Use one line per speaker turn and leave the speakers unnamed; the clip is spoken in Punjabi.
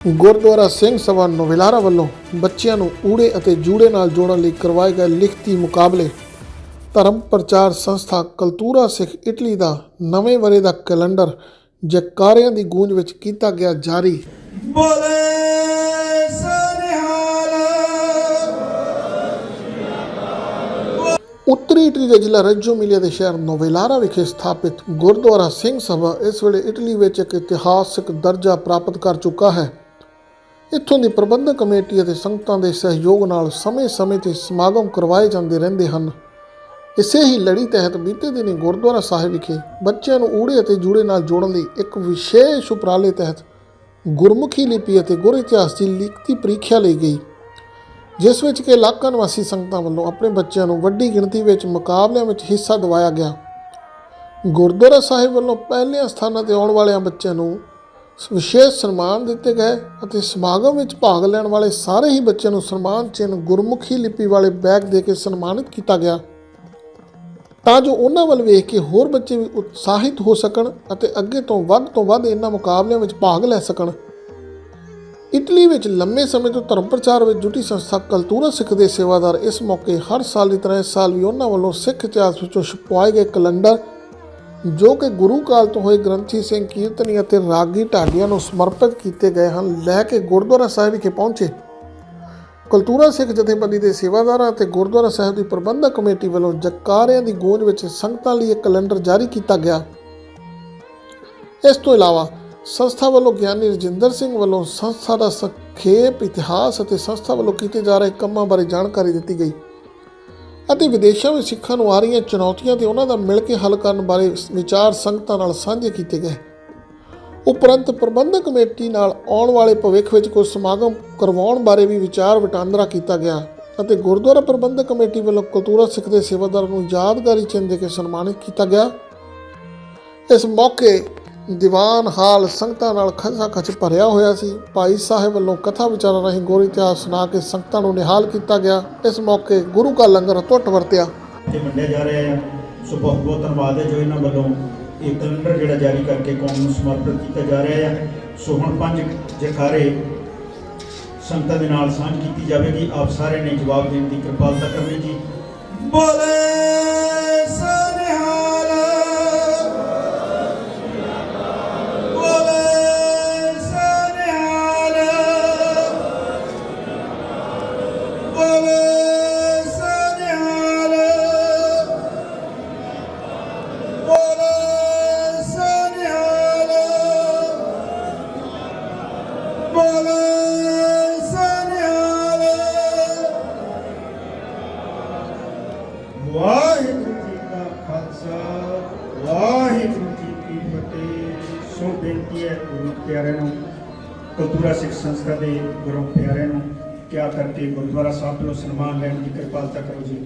ਗੁਰਦੁਆਰਾ ਸਿੰਘ ਸਭਾ ਨੋਵਿਲਾਰਾ ਵੱਲੋਂ ਬੱਚਿਆਂ ਨੂੰ ਊੜੇ ਅਤੇ ਜੂੜੇ ਨਾਲ ਜੋੜਨ ਲਈ ਕਰਵਾਏ ਗਏ ਲਿਖਤੀ ਮੁਕਾਬਲੇ। ਧਰਮ ਪ੍ਰਚਾਰ ਸੰਸਥਾ ਕਲਤੂਰਾ ਸਿੱਖ ਇਟਲੀ ਦਾ ਨਵੇਂ ਵਰੇ ਦਾ ਕੈਲੰਡਰ ਜਕਾਰਿਆਂ ਦੀ ਗੂੰਜ ਵਿੱਚ ਕੀਤਾ ਗਿਆ ਜਾਰੀ।
ਬੋਲੇ ਸਨਿਹਾਲ।
ਉੱਤਰੀ ਇਟਲੀ ਦੇ ਜ਼ਿਲ੍ਹਾ ਰੈਜੋ ਮਿਲੀਆ ਦੇ ਸ਼ਹਿਰ ਨੋਵੇਲਾਰਾ ਵਿਖੇ ਸਥਾਪਿਤ ਗੁਰਦੁਆਰਾ ਸਿੰਘ ਸਭਾ ਇਸ ਵੇਲੇ ਇਟਲੀ ਵਿੱਚ ਇੱਕ ਇਤਿਹਾਸਕ ਦਰਜਾ ਪ੍ਰਾਪਤ ਕਰ ਚੁੱਕਾ ਹੈ। ਇੱਥੋਂ ਦੀ ਪ੍ਰਬੰਧਕ ਕਮੇਟੀ ਅਤੇ ਸੰਗਤਾਂ ਦੇ ਸਹਿਯੋਗ ਨਾਲ ਸਮੇਂ-ਸਮੇਂ ਤੇ ਸਮਾਗਮ ਕਰਵਾਏ ਜਾਂਦੇ ਰਹਿੰਦੇ ਹਨ। ਇਸੇ ਹੀ ਲੜੀ ਤਹਿਤ ਬੀਤੇ ਦਿਨੀ ਗੁਰਦੁਆਰਾ ਸਾਹਿਬ ਵਿਖੇ ਬੱਚਿਆਂ ਨੂੰ ਊੜੇ ਅਤੇ ਜੂੜੇ ਨਾਲ ਜੋੜਨ ਲਈ ਇੱਕ ਵਿਸ਼ੇਸ਼ ਉਪਰਾਲੇ ਤਹਿਤ ਗੁਰਮੁਖੀ ਲਿਪੀ ਅਤੇ ਗੁਰ ਇਤਿਹਾਸ ਦੀ ਲਿਖਤੀ ਪ੍ਰੀਖਿਆ ਲਈ ਗਈ, ਜਿਸ ਵਿੱਚ ਕਿ ਇਲਾਕਾ ਨਿਵਾਸੀ ਸੰਗਤਾਂ ਵੱਲੋਂ ਆਪਣੇ ਬੱਚਿਆਂ ਨੂੰ ਵੱਡੀ ਗਿਣਤੀ ਵਿੱਚ ਮੁਕਾਬਲਿਆਂ ਵਿੱਚ ਹਿੱਸਾ ਦਿਵਾਇਆ ਗਿਆ। ਗੁਰਦੁਆਰਾ ਸਾਹਿਬ ਵੱਲੋਂ ਪਹਿਲੇ ਸਥਾਨਾਂ ਤੇ ਆਉਣ ਵਾਲਿਆਂ ਬੱਚਿਆਂ ਨੂੰ ਵਿਸ਼ੇਸ਼ ਸਨਮਾਨ ਦਿੱਤੇ ਗਏ ਅਤੇ ਸਮਾਗਮ ਵਿੱਚ ਭਾਗ ਲੈਣ ਵਾਲੇ ਸਾਰੇ ਹੀ ਬੱਚਿਆਂ ਨੂੰ ਸਨਮਾਨ ਚਿੰਨ੍ਹ ਗੁਰਮੁਖੀ ਲਿਪੀ ਵਾਲੇ ਬੈਗ ਦੇ ਕੇ ਸਨਮਾਨਿਤ ਕੀਤਾ ਗਿਆ। ਤਾਂ ਜੋ ਉਹਨਾਂ ਵੱਲ ਵੇਖ ਕੇ ਹੋਰ ਬੱਚੇ ਵੀ ਉਤਸ਼ਾਹਿਤ ਹੋ ਸਕਣ ਅਤੇ ਅੱਗੇ ਤੋਂ ਵੱਧ ਤੋਂ ਵੱਧ ਇਹਨਾਂ ਮੁਕਾਬਲਿਆਂ ਵਿੱਚ ਭਾਗ ਲੈ ਸਕਣ। ਇਟਲੀ ਵਿੱਚ ਲੰਮੇ ਸਮੇਂ ਤੋਂ ਧਰਮ ਪ੍ਰਚਾਰ ਵਿੱਚ ਜੁਟੀ ਸੰਸਥਾ ਕਲਤੂਰਾ ਸਿੱਖ ਦੇ ਸੇਵਾਦਾਰ ਇਸ ਮੌਕੇ ਹਰ ਸਾਲ ਦੀ ਤਰ੍ਹਾਂ ਇਸ ਸਾਲ ਵੀ ਉਹਨਾਂ ਵੱਲੋਂ ਸਿੱਖ ਇਤਿਹਾਸ ਵਿੱਚੋਂ ਛਪਵਾਏ ਗਏ ਕੈਲੰਡਰ ਜੋ ਕਿ ਗੁਰੂ ਕਾਲ ਤੋਂ ਹੋਏ ਗ੍ਰੰਥੀ ਸਿੰਘ ਕੀਰਤਨੀ ਅਤੇ ਰਾਗੀ ਢਾਡੀਆਂ ਨੂੰ ਸਮਰਪਿਤ ਕੀਤੇ ਗਏ ਹਨ, ਲੈ ਕੇ ਗੁਰਦੁਆਰਾ ਸਾਹਿਬ ਵਿਖੇ ਪਹੁੰਚੇ। ਕਲਤੂਰਾ ਸਿੱਖ ਜਥੇਬੰਦੀ ਦੇ ਸੇਵਾਦਾਰਾਂ ਅਤੇ ਗੁਰਦੁਆਰਾ ਸਾਹਿਬ ਦੀ ਪ੍ਰਬੰਧਕ ਕਮੇਟੀ ਵੱਲੋਂ ਜਕਾਰਿਆਂ ਦੀ ਗੂੰਜ ਵਿੱਚ ਸੰਗਤਾਂ ਲਈ ਇੱਕ ਕੈਲੰਡਰ ਜਾਰੀ ਕੀਤਾ ਗਿਆ। ਇਸ ਤੋਂ ਇਲਾਵਾ ਸੰਸਥਾ ਵੱਲੋਂ ਗਿਆਨੀ ਰਜਿੰਦਰ ਸਿੰਘ ਵੱਲੋਂ ਸੰਸਥਾ ਦਾ ਸੰਖੇਪ ਇਤਿਹਾਸ ਅਤੇ ਸੰਸਥਾ ਵੱਲੋਂ ਕੀਤੇ ਜਾ ਰਹੇ ਕੰਮਾਂ ਬਾਰੇ ਜਾਣਕਾਰੀ ਦਿੱਤੀ ਗਈ। ਅਤੇ ਵਿਦੇਸ਼ਾਂ ਵਿੱਚ ਸਿੱਖਾਂ ਨੂੰ ਆ ਰਹੀਆਂ ਚੁਣੌਤੀਆਂ ਤੇ ਉਹਨਾਂ ਦਾ ਮਿਲ ਕੇ ਹੱਲ ਕਰਨ ਬਾਰੇ ਵਿਚਾਰ ਸੰਗਤਾਂ ਨਾਲ ਸਾਂਝੇ ਕੀਤੇ ਗਏ। ਉਪਰੰਤ ਪ੍ਰਬੰਧਕ ਕਮੇਟੀ ਨਾਲ ਆਉਣ ਵਾਲੇ ਭਵਿੱਖ ਵਿੱਚ ਕੋਈ ਸਮਾਗਮ ਕਰਵਾਉਣ ਬਾਰੇ ਵੀ ਵਿਚਾਰ ਵਟਾਂਦਰਾ ਕੀਤਾ ਗਿਆ ਅਤੇ ਗੁਰਦੁਆਰਾ ਪ੍ਰਬੰਧਕ ਕਮੇਟੀ ਵੱਲੋਂ ਕਲਤੂਰਾ ਸਿੱਖ ਦੇ ਸੇਵਾਦਾਰ ਨੂੰ ਯਾਦਗਾਰੀ ਚਿੰਨ੍ਹ ਦੇ ਕੇ ਸਨਮਾਨਿਤ ਕੀਤਾ ਗਿਆ। ਇਸ ਮੌਕੇ ਦੀਵਾਨ ਹਾਲ ਸੰਗਤਾਂ ਨਾਲ ਖਚਾ ਖਚ ਭਰਿਆ ਹੋਇਆ ਸੀ। ਭਾਈ ਸਾਹਿਬ ਵੱਲੋਂ ਕਥਾ ਵਿਚਾਰਾਂ ਰਾਹੀਂ ਗੁਰ ਇਤਿਹਾਸ ਸੁਣਾ ਕੇ ਸੰਗਤਾਂ ਨੂੰ ਨਿਹਾਲ ਕੀਤਾ ਗਿਆ। ਇਸ ਮੌਕੇ ਗੁਰੂ ਕਾ ਲੰਗਰ ਟੁੱਟ ਵਰਤਿਆ।
ਤੇ ਵੰਡਿਆ ਜਾ ਰਿਹਾ ਹੈ। ਸੋ ਬਹੁਤ ਬਹੁਤ ਧੰਨਵਾਦ ਹੈ ਜੋ ਇਹਨਾਂ ਵੱਲੋਂ ਇਹ ਕੈਲੰਡਰ ਜਿਹੜਾ ਜਾਰੀ ਕਰਕੇ ਕੌਮ ਨੂੰ ਸਮਰਪਿਤ ਕੀਤਾ ਜਾ ਰਿਹਾ ਹੈ। ਸੋ ਹੁਣ ਪੰਜ ਜਕਾਰੇ ਸੰਗਤਾਂ ਦੇ ਨਾਲ ਸਾਂਝ ਕੀਤੀ ਜਾਵੇਗੀ। ਆਪ ਸਾਰਿਆਂ ਨੇ ਜਵਾਬ ਦੇਣ ਦੀ ਕਿਰਪਾਲਤਾ ਕਰਨੀ ਜੀ। ਬੋਲੇ ਵਾਹਿਗੁਰੂ ਜੀ ਕਾ ਖਾਲਸਾ ਵਾਹਿਗੁਰੂ ਜੀ ਕੀ ਫਤਿਹ ਸੋ ਬੇਨਤੀ ਹੈ ਗੁਰੂ ਪਿਆਰੇ ਨੂੰ ਕਲਤੂਰਾ ਸਿੱਖ ਸੰਸਥਾ ਦੇ ਗੁਰੂ ਪਿਆਰੇ ਨੂੰ, ਕਿਆ ਕਰਕੇ ਗੁਰਦੁਆਰਾ ਸਾਹਿਬ ਤੋਂ ਸਨਮਾਨ ਲੈਣ ਦੀ ਕਿਰਪਾਲਤਾ ਕਰੋ ਜੀ।